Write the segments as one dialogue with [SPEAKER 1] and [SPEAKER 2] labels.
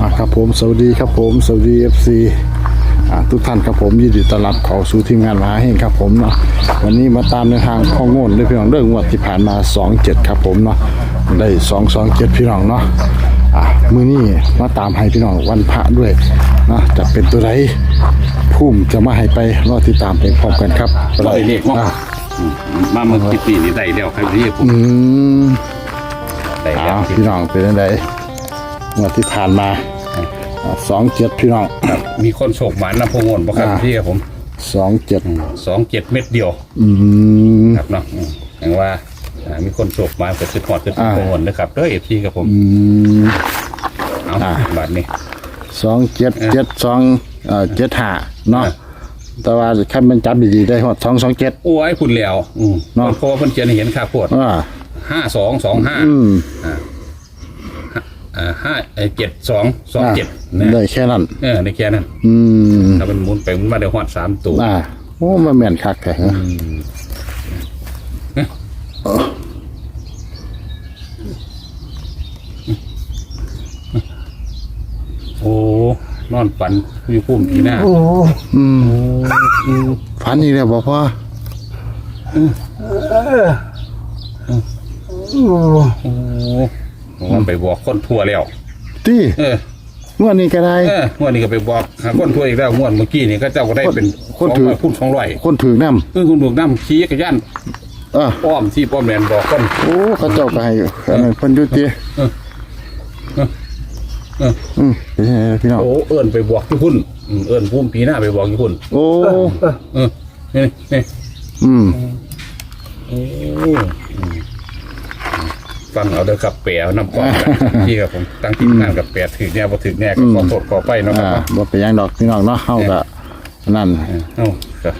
[SPEAKER 1] อ่าครับผมสวัสดีครับผมสวัสดีเอฟซีอ่าทุกท่านครับผมยินดีต้อนรับเข้าสู่ทีมงานมหาเฮงครับผมเนาะวันนี้มาตามในทางข้องโง่นด้วยพี่น้องเรื่องงวดที่ผ่านมา 27 ครับผมเนาะได้ 227 พี่น้องเนาะอ่ามื้อนี้มาตามให้พี่น้องวันพระด้วยเนาะจะเป็นตัวไรพุ่มจะมาให้ไปรอติดตามไปพร้อมกันครับ
[SPEAKER 2] ร้อยเลขเนาะ
[SPEAKER 1] อ่า
[SPEAKER 2] อืมมาเมื่อกี้ปีนี้ได้แล้วครับพี่ผม
[SPEAKER 1] อืม
[SPEAKER 2] ได้แล้
[SPEAKER 1] อ้าววพี่น้องเป็นยังไง งวดที่ผ่านมาสองเจ็ดพี่น้อง
[SPEAKER 2] ครับมีคนโศกหมานนำพงนบ่ครับ
[SPEAKER 1] อ่า
[SPEAKER 2] พี่ครับผม
[SPEAKER 1] สองเจ็ด
[SPEAKER 2] สองเจ็ดเม็ดเดียว
[SPEAKER 1] อืม
[SPEAKER 2] ครับเนาะอืมอย่างว่าอ่ามีคนโศกหมานไปซื้อหอดซื้อ
[SPEAKER 1] อ่า
[SPEAKER 2] พงนนะครับเด้อเอฟซีครับผม
[SPEAKER 1] อืม
[SPEAKER 2] เอา
[SPEAKER 1] อ่า
[SPEAKER 2] บาทนี้
[SPEAKER 1] สองเจ็ดเจ็ดสองเอ่อเจ็ดห้าเนาะ
[SPEAKER 2] อ่า
[SPEAKER 1] แต่ว่าคันมันจับดีๆได้หอดสองสองเจ็ด
[SPEAKER 2] โอ้ยคุณแล้วอืม
[SPEAKER 1] เนาะ
[SPEAKER 2] เพราะว่าเพิ่นเขียนให้เห็นค่าปวด
[SPEAKER 1] อ่า
[SPEAKER 2] ห้าสองสองห้า
[SPEAKER 1] อืม
[SPEAKER 2] อ่า ห้าเอ่อเจ็ดสองสองเจ็ดนะ
[SPEAKER 1] ได้แค่นั้น
[SPEAKER 2] เออในแค่นั้น
[SPEAKER 1] อืม
[SPEAKER 2] ถ้ามันหมุนไปหมุนมาเดี๋ยวหอดสามตัว
[SPEAKER 1] อ่าโอ้มันแม่นคักแท้เหรอ
[SPEAKER 2] โอ้นอนฝันอยู่พุ่มทีหน้า
[SPEAKER 1] อืมฝันอีกแล้วบอกพ่อ
[SPEAKER 2] โอ้ มันไปบอกคนทั่วแล้ว
[SPEAKER 1] ที่
[SPEAKER 2] เออ
[SPEAKER 1] งวดนี้ก็ได้
[SPEAKER 2] เอองวดนี้ก็ไปบอกหาคนทั่วอีกแล้วงวดเมื่อกี้นี่ก็เจ้าก็ได้เป็น
[SPEAKER 1] คนถือ
[SPEAKER 2] สงร้ยพุ่มสองร้อย
[SPEAKER 1] คนถือน้
[SPEAKER 2] เออคุณดูกน้ำขี่กระยันำ
[SPEAKER 1] อ่า
[SPEAKER 2] ป้อมที่ป้อมแมนบอกคน
[SPEAKER 1] โอ้เขาเจ้าก็ให้อันนั้นเพิ่นอยุติ
[SPEAKER 2] เออเออเออ
[SPEAKER 1] อืมเป็นยังไงพี่น้อง
[SPEAKER 2] โอ้เอิญไปบอกที่พุ่นอืมเอิญพุ่มปีหน้าไปบอกที่พุ่น
[SPEAKER 1] โอ้
[SPEAKER 2] เออนี่นี่
[SPEAKER 1] อืม
[SPEAKER 2] โอ้อืม ฟังเอาเด้อครับแปลน้ำก้อนกันที่ครับผมตั้งที่งานกับแปลถือเนี่ยพอถือแน่ก็ขอโทษขอไปเนาะค
[SPEAKER 1] อ่า
[SPEAKER 2] รับ
[SPEAKER 1] บ่เป็นหยังดอกพี่น้องเนาะเฮาก็นั่น
[SPEAKER 2] เออเอ้าครับ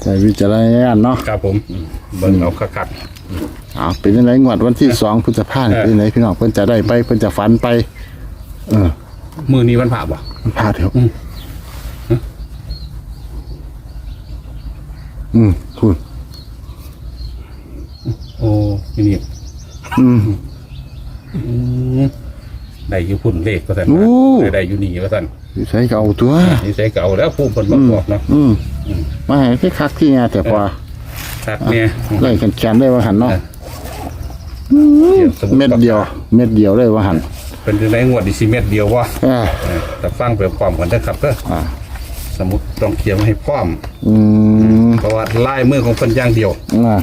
[SPEAKER 1] ใช้วิจารณญาณเนาะ
[SPEAKER 2] ครับผมอืมเบิ่งเอาคัก
[SPEAKER 1] อ่าเป็นจังไดงวดวันที่2พฤษภาคม
[SPEAKER 2] เออ
[SPEAKER 1] เป็นจังไดพี่น้องเพิ่นจะได้ไปเพิ่นจะฝันไป เออ
[SPEAKER 2] ๆมือนี้วันผ่าบ่
[SPEAKER 1] มันพลาดเถอะ
[SPEAKER 2] อืม
[SPEAKER 1] อืมพูด
[SPEAKER 2] โอ้ยนี่
[SPEAKER 1] อืม
[SPEAKER 2] อืม ได้อยู่พุ่นเลขก็สั่น
[SPEAKER 1] โอ้
[SPEAKER 2] ว่าได้อยู่นี่ก็สั่น
[SPEAKER 1] ใช้ก็เอาตัว
[SPEAKER 2] นี่ใส่เก่าแล้วผู้คนมาบอกเนาะ
[SPEAKER 1] อืมมาให้พี่คักที่งานแต่พอ
[SPEAKER 2] ครับเนี่ย
[SPEAKER 1] ไล่กันแขนได้ว่าหันเนาะ
[SPEAKER 2] เดี๋ยวสมุ
[SPEAKER 1] เม็ดเดียว เม็ดเดียวได้ว่าหัน
[SPEAKER 2] เป็นจังไดงวดดิซิเม็ดเดียวว่า
[SPEAKER 1] อ่า
[SPEAKER 2] แต่ฟังเปรียบความกันนะครับเด้อ
[SPEAKER 1] อ่า
[SPEAKER 2] สมุดต้องเขียนให้พร้อม
[SPEAKER 1] อืม
[SPEAKER 2] เพราะว่าลายมือของเพิ่นอย่างเดียว
[SPEAKER 1] อ่า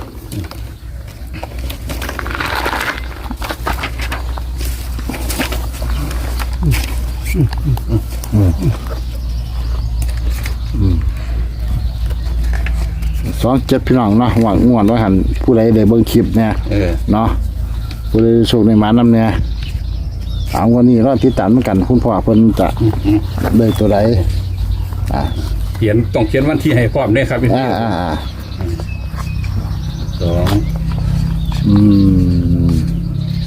[SPEAKER 1] สองเจ็ดพี่น้องเนาะหวังงวนว่าหันผู้ใดได้เบิ่งคลิปเนี่ย
[SPEAKER 2] เออ
[SPEAKER 1] เนาะผู้ใดโชคในหมานำเนี่ยถามวันนี้รอติดตามเหมือนกัน คุณพ่อเพิ่นจะได้ตัวใดอ่า
[SPEAKER 2] เขียนต้องเขียนวันที่ให้พร้อมเนี่ยครับพี่
[SPEAKER 1] อ่าอ่าอ่า
[SPEAKER 2] สอง
[SPEAKER 1] อืม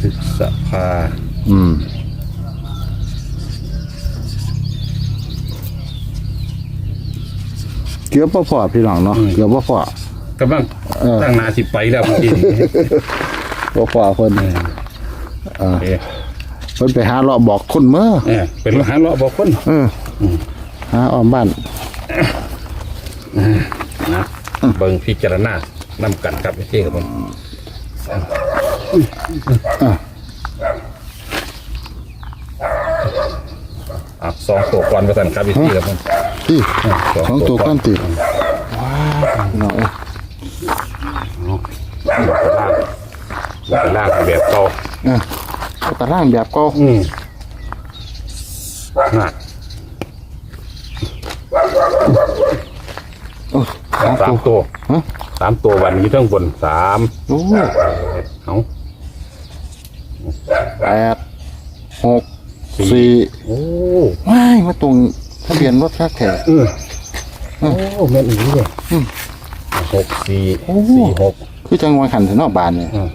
[SPEAKER 2] พฤษภา
[SPEAKER 1] อืม เกือบบ่พอพี่น้องเนาะเกือบบ่พอ กำ
[SPEAKER 2] ลัง
[SPEAKER 1] เออ
[SPEAKER 2] ตั้งหนาสิไปแล้วเมื่อกี้นี่
[SPEAKER 1] บ่พอเพิ่น
[SPEAKER 2] โอเค
[SPEAKER 1] เพิ่นไปหาเลาะบอกคนเมื่อ
[SPEAKER 2] เออเป็นรหาเลาะบอกคน
[SPEAKER 1] เอออหาอ้อมบ้าน
[SPEAKER 2] นะเบิ่งพิจารณานำกันครับพี่ครับผม
[SPEAKER 1] อะ
[SPEAKER 2] อะสองตัวก่อนประสันครับพี่ครับผม
[SPEAKER 1] ที่
[SPEAKER 2] อะ
[SPEAKER 1] สองตัวก้อนติดว้าวเนาะ
[SPEAKER 2] ล่างล่างแบบเก่า
[SPEAKER 1] อะเอาตารางแบบเก็
[SPEAKER 2] อืมน่ะสามตัว
[SPEAKER 1] ฮะ
[SPEAKER 2] สามตัววันนี้ทั้งบนสาม
[SPEAKER 1] โอ้
[SPEAKER 2] เอา
[SPEAKER 1] แปดหกสี่
[SPEAKER 2] โอ้
[SPEAKER 1] ว้ายมาตรง ทะเบียนรถคักแท้
[SPEAKER 2] เออโอ้แม่นอีกเลยหกสี่
[SPEAKER 1] โอ้
[SPEAKER 2] สี่หก
[SPEAKER 1] คือจังหวะขันถึงนอกบานเนี่ย
[SPEAKER 2] อืม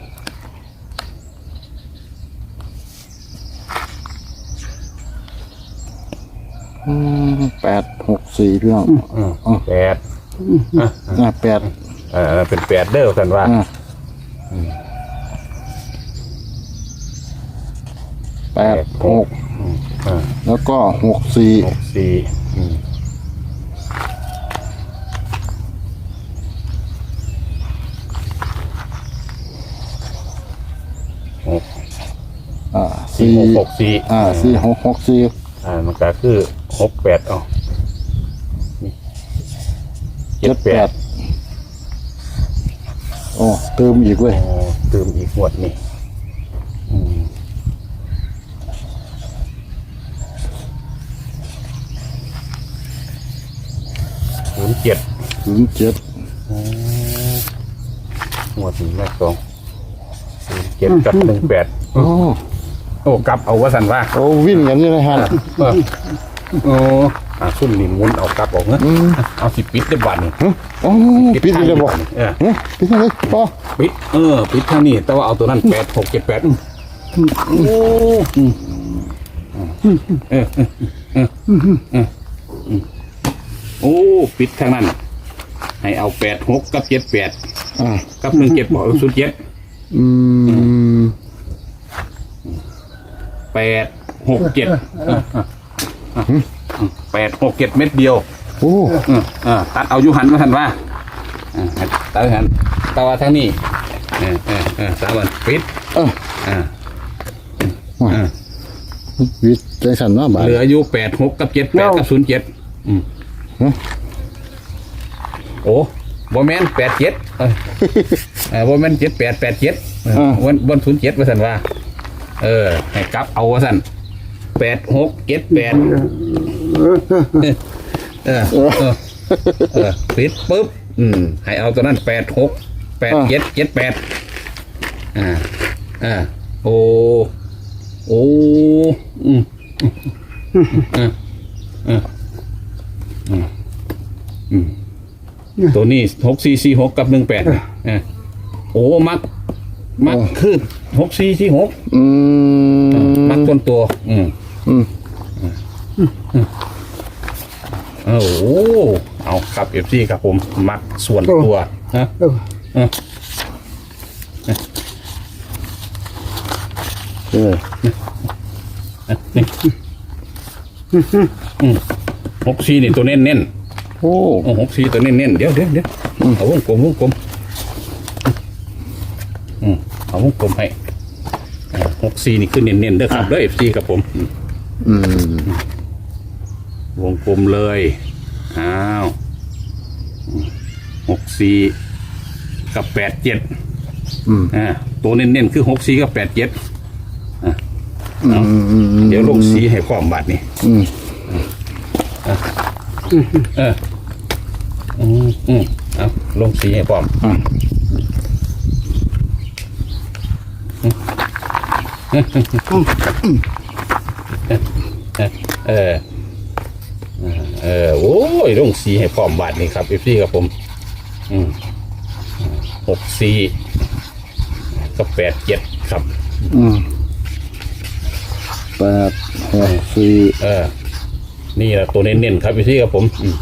[SPEAKER 1] อืมแปดหกสี่พี่น้อง
[SPEAKER 2] อืมแปดอะ
[SPEAKER 1] อะแปด
[SPEAKER 2] เออเป็นแปดเด้อกันว่า
[SPEAKER 1] อะแปดหก
[SPEAKER 2] อ่า
[SPEAKER 1] แล้วก็หกสี่
[SPEAKER 2] หกสี่อืมหก
[SPEAKER 1] อ่า
[SPEAKER 2] สี่
[SPEAKER 1] สี่
[SPEAKER 2] หกหกสี่
[SPEAKER 1] อ่าสี่หกหกสี่
[SPEAKER 2] อ่ามันก็คือหกแปดเอานี่เจ็
[SPEAKER 1] เจ็
[SPEAKER 2] ด
[SPEAKER 1] ด
[SPEAKER 2] แป
[SPEAKER 1] แป
[SPEAKER 2] ด
[SPEAKER 1] ดโอ้เติมอีกเว้ย
[SPEAKER 2] อ๋อเติมอีกงวดนี่อืมศู นย์เจ็ด
[SPEAKER 1] ศูนย์เจ็ด
[SPEAKER 2] งวดนี้แม่สองศูนย์เจ็ดกับหนึ่งแปด
[SPEAKER 1] โอ้
[SPEAKER 2] โอ้กลับเอาว่าสันว่า
[SPEAKER 1] โอ้วิ่งกันนี่นะฮะ
[SPEAKER 2] เออโอ้อ่าซุ่มนี่หมุนเอากลับออกเนอะเอาสิปิดได้บัตรนี่
[SPEAKER 1] โอ้ปิดอีกเลยบอก
[SPEAKER 2] เออ
[SPEAKER 1] เฮ้ยปิดอะไรป่อ
[SPEAKER 2] ปิดเออปิดเท่านี้แต่ว่าเอาตัวนั้นแปดหกเจ็ดแปดโอ้อืมเออเออเออเออ โอ้ปิดทางนั้น ให้เอาแปดหกกับเจ็ดแปด
[SPEAKER 1] อ่า
[SPEAKER 2] กับหนึ่งเจ็ดบอกสุดเจ็ด
[SPEAKER 1] อืม
[SPEAKER 2] แปดหกเจ็ดแปดหกเจ็ดเม็ดเดียว
[SPEAKER 1] โอ้
[SPEAKER 2] เออเออตัดเอาอยุหันมาทันว่าเออตัดหันตาว่าทางนี้เออเออเออสามวันปิด
[SPEAKER 1] เออ
[SPEAKER 2] อ่า
[SPEAKER 1] ว่า
[SPEAKER 2] อ่า
[SPEAKER 1] วิทย์ใจสั่นว่าบาท
[SPEAKER 2] เหลืออยู่แปดหกกับเจ็ดแปดกับศูนย์เจ็ดอืม
[SPEAKER 1] ฮะ
[SPEAKER 2] โอ้บ่แม่นแปดเจ็ดเออเออบ่แม่นเจ็ดแปดแปดเจ็ดวันวันศูนย์เจ็ดว่าสันว่า เออให้กลับเอาว่าสันแปดหกเจ็ดแปดเออเออเออเออปิดปุ๊บ อืมให้เอาตัวนั้นแปดหกแปดเจ็ดเจ็ดแปดอ่าอ่าโอ้โอ้อืมอืมอืม อืมอืมตัวนี้หกสี่สี่หกกับหนึ่งแปดอ่าโอ้มัก มักขึ้นหกสี่สี่หก
[SPEAKER 1] อืม
[SPEAKER 2] มักต้นตัว อืม
[SPEAKER 1] อืม
[SPEAKER 2] โอ้โหเอาครับเอฟซีครับผม มักส่วนตัวฮะเออ
[SPEAKER 1] เออ
[SPEAKER 2] หกสี่นี่ตัวเน้นเน้น
[SPEAKER 1] โอ้
[SPEAKER 2] ๆโอ้หกสี่ตัวเน้นเน้นๆเดี๋ยวเดี๋ยวเดี๋ยวเอาวงกลมวงกลมอืมเอาวงกลมให้อ่าหกสี่นี่คือเน้นเน้นๆเด้อครับเด้อเอฟซีครับผมอืม
[SPEAKER 1] อืม
[SPEAKER 2] วงกลมเลยอ้าวหกสี่กับแปดเจ็ด
[SPEAKER 1] อืม
[SPEAKER 2] อ่าตัวเน้นๆคือหกสี่กับแปดเจ็ด
[SPEAKER 1] อืมอืม
[SPEAKER 2] เดี๋ยวลงสีให้ความบาดนี่
[SPEAKER 1] อืม
[SPEAKER 2] เอออืมอืมเอาลงสีให้ความ
[SPEAKER 1] อะ
[SPEAKER 2] เออ เออ โอ้ยลงสีให้ความบาดนี่ครับเอฟซีครับผมอืมหกสี่กับแปดเจ็ดครับ
[SPEAKER 1] อืมแปดหกสี่
[SPEAKER 2] เออ นี่แหละตัวเน้นๆครับพี่ที่ครับผมอืม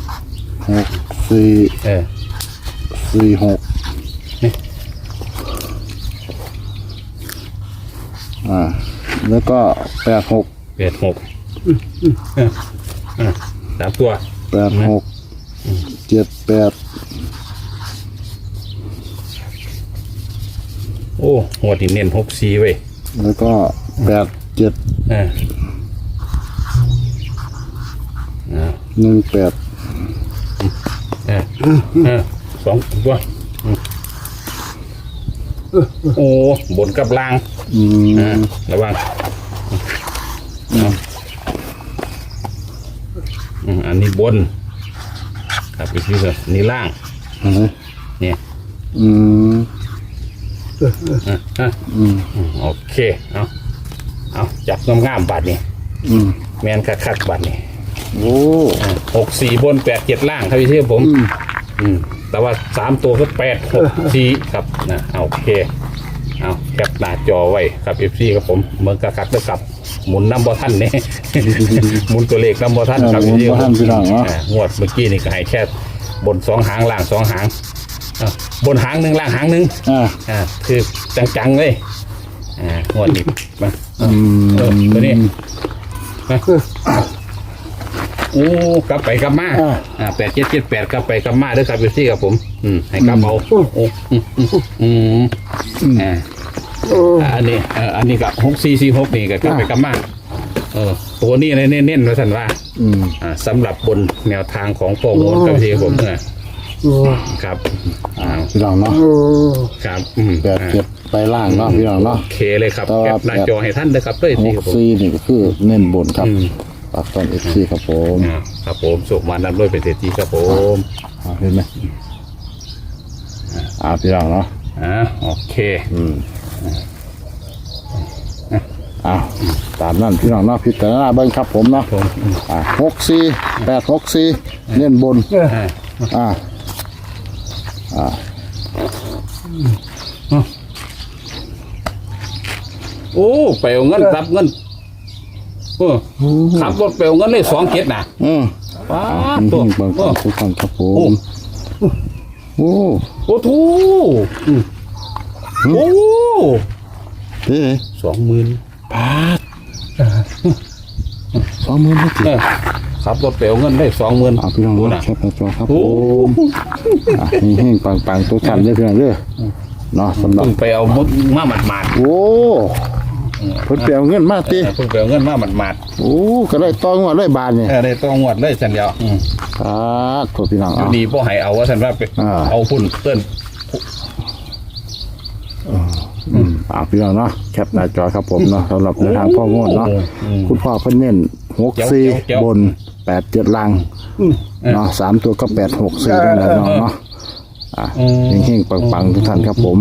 [SPEAKER 1] หกสี่
[SPEAKER 2] เออ
[SPEAKER 1] สี่หก
[SPEAKER 2] นี่
[SPEAKER 1] อ่า แล้วก็แปดหก
[SPEAKER 2] แปดหกเออเออสามตัว
[SPEAKER 1] แปดหกเจ็ดแปด
[SPEAKER 2] โอ้หัวที่เน้นหกสี่เว้ย
[SPEAKER 1] แล้วก็แปดเจ็ด
[SPEAKER 2] เอออ่า
[SPEAKER 1] หนึ่งแปด
[SPEAKER 2] เออเออสองตัวอืมโอ้บนกับล่าง
[SPEAKER 1] อื
[SPEAKER 2] อ่ามระวังเอาอืมอันนี้บน ครับอีกทีก็นี่ล่าง
[SPEAKER 1] อะไร
[SPEAKER 2] เนี่ย
[SPEAKER 1] อืม
[SPEAKER 2] อะอะ
[SPEAKER 1] อืม
[SPEAKER 2] อืมโอเค เอาเอาจับงามๆบาทนี่
[SPEAKER 1] อืม
[SPEAKER 2] แมนคักๆบาทนี่
[SPEAKER 1] โอ้
[SPEAKER 2] หกสี่บนแปดเจ็ดล่างครับพี่เชื่อผม
[SPEAKER 1] อืม
[SPEAKER 2] อืม แต่ว่าสามตัวก็แปดหกสี่ครับนะเอาโอเคเอาแคปหน้าจอไว้ครับเอฟซีครับผมเมืองกะคักเด้อครับหมุนน้ำบอท่านเนี่ย หมุนตัวเลขน้ำบอท่านครับ
[SPEAKER 1] หมุนบ่ทันพี่น้องเนาะ
[SPEAKER 2] อ่างวดเมื่อกี้นี่ก็ให้แค่บนสองหางล่างสองหางอะบนหางหนึ่งล่างหางหนึ่ง
[SPEAKER 1] อ่า
[SPEAKER 2] อ่าคือจังๆเลยอ่างวดนี้มา
[SPEAKER 1] อืม
[SPEAKER 2] เออตัวนี้โอ้ กลับไปกลับมา
[SPEAKER 1] อ่า
[SPEAKER 2] อ่าแปดเจ็ดเจ็ดแปดกลับไปกลับมาเด้อครับพี่ซี่ครับผม อืมให้กลับเอาโอ้อืมอืมอืมอ่า
[SPEAKER 1] โอ้
[SPEAKER 2] อ่าอันนี้เอ่ออันนี้กับหกสี่สี่หกนี่ก็กลับไปกลับมาเออตัวนี้เน้นเน้นๆว่าท่านว่า
[SPEAKER 1] อืม
[SPEAKER 2] อ่าสำหรับบนแนวทางของพ่อโมนกับพี่ซี่ครับผมเออครับอ่า
[SPEAKER 1] พี่น้องเนาะ
[SPEAKER 2] ครับอืม
[SPEAKER 1] แปดเจ็ดไปล่างเนาะพี่น้องเนาะ
[SPEAKER 2] โอเคเลยครับ
[SPEAKER 1] แต่ว่า
[SPEAKER 2] แคปหน้าจอให้ท่านเลยครับด้วย
[SPEAKER 1] ห
[SPEAKER 2] ที่
[SPEAKER 1] ก
[SPEAKER 2] ครับผม
[SPEAKER 1] สี่นี่ก็คือเน้นบนครับ
[SPEAKER 2] อืม
[SPEAKER 1] ปากตอนเอฟซีครับผม
[SPEAKER 2] อ่าครับผมสุขมานับด้วยเป็นเศรษฐีครับผม
[SPEAKER 1] อ่าเห็นไหมอ่าพี่น้องเนาะ
[SPEAKER 2] อ่าโอเค
[SPEAKER 1] อืมอ่าตามนั้นพี่น้องเนาะพิจารณาเบิ้งครับผมเนาะ
[SPEAKER 2] ผมอืม
[SPEAKER 1] อ่าหกสี่แปดหกสี่เน้นบน
[SPEAKER 2] อ่า
[SPEAKER 1] อ่าอ่า
[SPEAKER 2] โอ้ไปเอาเงินรับเงิน เออขับรถไปเอาเงินเลยสองเจ็ดนะ
[SPEAKER 1] อืม
[SPEAKER 2] ว้า
[SPEAKER 1] อ่า
[SPEAKER 2] ตัว
[SPEAKER 1] เบิ่ง
[SPEAKER 2] เออ
[SPEAKER 1] ทุกคนครับผ
[SPEAKER 2] โอ้
[SPEAKER 1] มโอ้
[SPEAKER 2] โอ้ทูอืมโอ้
[SPEAKER 1] เฮ้ย
[SPEAKER 2] สองหมื่น
[SPEAKER 1] ปาดสองหมื่นไม่ติด
[SPEAKER 2] เออขับรถไปเอาเงินได้สองหมื่น
[SPEAKER 1] เอาพี่น้อง
[SPEAKER 2] ดู
[SPEAKER 1] ดู
[SPEAKER 2] นะ
[SPEAKER 1] แคปหน้าจอครับผ
[SPEAKER 2] โอ้
[SPEAKER 1] มอะนี่แห้งปังๆตัวทันได้เพียงเด้อเนาะสำหรับ
[SPEAKER 2] เพิ่งไปเอามาหมาดหมาด
[SPEAKER 1] โอ้ เพิ่นเปลี่ยนเงินมาติ
[SPEAKER 2] ๆเพิ่งไปเอาเงินมาหมาดหมาด
[SPEAKER 1] โอ้ก็ได้ต้องว่าได้บาทเนี่ย
[SPEAKER 2] ๆเออได้ต้องงวดเลยสันเดียวอืม
[SPEAKER 1] ปาดตัวพี่น้อง
[SPEAKER 2] อยู่
[SPEAKER 1] เอา
[SPEAKER 2] ดีพ่อให้เอาว่าสันว่าไป
[SPEAKER 1] อ่า
[SPEAKER 2] เอาพุ่นเติ้น
[SPEAKER 1] อืมอ่าพี่น้องเนาะแคปหน้าจอครับผมเนาะสำหรับในทางพ่อโงดเนาะ
[SPEAKER 2] อืม
[SPEAKER 1] คุณพ่อเพิ่นเน้นหกสี่
[SPEAKER 2] เจ๋วๆ
[SPEAKER 1] บนแปดเจ็ดลัง
[SPEAKER 2] อืม
[SPEAKER 1] เนาะสามตัวก็แปดหกสี่นั่นแหละน้องเนาะอะ
[SPEAKER 2] อืม
[SPEAKER 1] เฮงๆปังๆทุกท่านครับผม